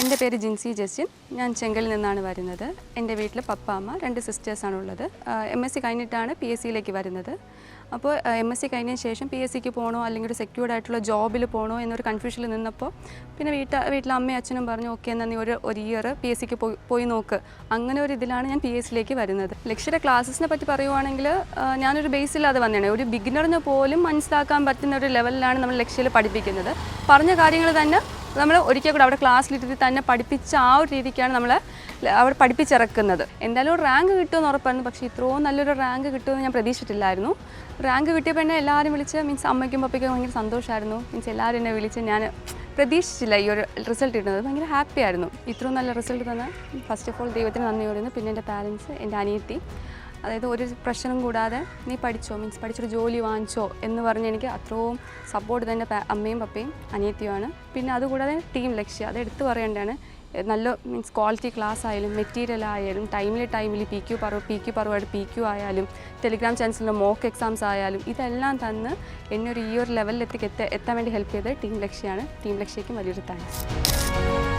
എന്റെ പേര് ജിൻസി ജസ്റ്റിൻ. ഞാൻ ചെങ്കലിൽ നിന്നാണ് വരുന്നത്. എന്റെ വീട്ടിൽ പപ്പ അമ്മ രണ്ട് സിസ്റ്റേഴ്സാണ് ഉള്ളത്. എം എസ് സി കഴിഞ്ഞിട്ടാണ് പി എസ് സിയിലേക്ക് വരുന്നത്. അപ്പോൾ എം എസ് സി കഴിഞ്ഞതിന് ശേഷം പി എസ് സിക്ക് പോകണോ അല്ലെങ്കിൽ ഒരു സെക്യൂർഡ് ആയിട്ടുള്ള ജോബിൽ പോകണോ എന്നൊരു കൺഫ്യൂഷനിൽ നിന്നപ്പോൾ പിന്നെ വീട്ടിൽ വീട്ടിലെ അമ്മയും അച്ഛനും പറഞ്ഞു ഓക്കെ എന്നാൽ നീ ഒരു ഒരു ഇയർ പി എസ് സിക്ക് പോയി പോയി നോക്ക്. അങ്ങനെ ഒരു ഇതിലാണ് ഞാൻ പി എസ് സിയിലേക്ക് വരുന്നത്. ലക്ഷ്യയുടെ ക്ലാസ്സസിനെ പറ്റി പറയുവാണെങ്കിൽ ഞാനൊരു ബേസില്ലാതെ വന്നതാണ് ഒരു ബിഗിനറിന് പോലും മനസ്സിലാക്കാൻ പറ്റുന്ന ഒരു ലെവലിലാണ് നമ്മൾ ലക്ഷ്യയിൽ പഠിപ്പിക്കുന്നത്. പറഞ്ഞ കാര്യങ്ങൾ തന്നെ നമ്മൾ ഒരിക്കൽ കൂടെ അവിടെ ക്ലാസ്സിലിരുത്തി തന്നെ പഠിപ്പിച്ച ആ ഒരു രീതിക്കാണ് നമ്മൾ അവിടെ പഠിപ്പിച്ചിറക്കുന്നത്. എന്തായാലും റാങ്ക് കിട്ടുമെന്ന് ഉറപ്പായിരുന്നു. പക്ഷേ ഇത്രയും നല്ലൊരു റാങ്ക് കിട്ടുമെന്ന് ഞാൻ പ്രതീക്ഷിച്ചിട്ടില്ലായിരുന്നു. റാങ്ക് കിട്ടിയപ്പോൾ എന്നെ എല്ലാവരും വിളിച്ച് മീൻസ് അമ്മയ്ക്കും പപ്പയ്ക്കും ഭയങ്കര സന്തോഷമായിരുന്നു മീൻസ് എല്ലാവരും എന്നെ വിളിച്ച് ഞാൻ പ്രതീക്ഷിച്ചില്ല ഈ ഒരു റിസൾട്ട് കിട്ടുന്നത്. ഭയങ്കര ഹാപ്പി ആയിരുന്നു. ഇത്രയും നല്ല റിസൾട്ട് തന്ന ഫസ്റ്റ് ഓഫ് ഓൾ ദൈവത്തിന് നന്ദി പറയുന്നു. പിന്നെ എന്റെ പാരൻസ് എന്റെ അനിയത്തി അതായത് ഒരു പ്രശ്നം കൂടാതെ നീ പഠിച്ചോ മീൻസ് പഠിച്ചൊരു ജോലി വാങ്ങിച്ചോ എന്ന് പറഞ്ഞ് എനിക്ക് അത്രയും സപ്പോർട്ട് തന്നെ അമ്മയും പപ്പയും അനിയത്തിയുമാണ്. പിന്നെ അതുകൂടാതെ ടീം ലക്ഷ്യം അത് എടുത്തു പറയേണ്ടതാണ്. നല്ല മീൻസ് ക്വാളിറ്റി ക്ലാസ് ആയാലും മെറ്റീരിയൽ ആയാലും ടൈമിൽ ടൈമിൽ പി ക്യു പറവ് പി ക്യു പറവായിട്ട് പി ക്യു ആയാലും ടെലിഗ്രാം ചാൻസലിന്റെ മോക്ക് എക്സാംസ് ആയാലും ഇതെല്ലാം തന്ന് എന്നെ ഒരു ഈ ഒരു ലെവലിലെത്തിക്ക് എത്താൻ വേണ്ടി ഹെൽപ്പ് ചെയ്തത് ടീം ലക്ഷ്യമാണ് ടീം ലക്ഷ്യയ്ക്കും വലിയൊരു താങ്ക്സ്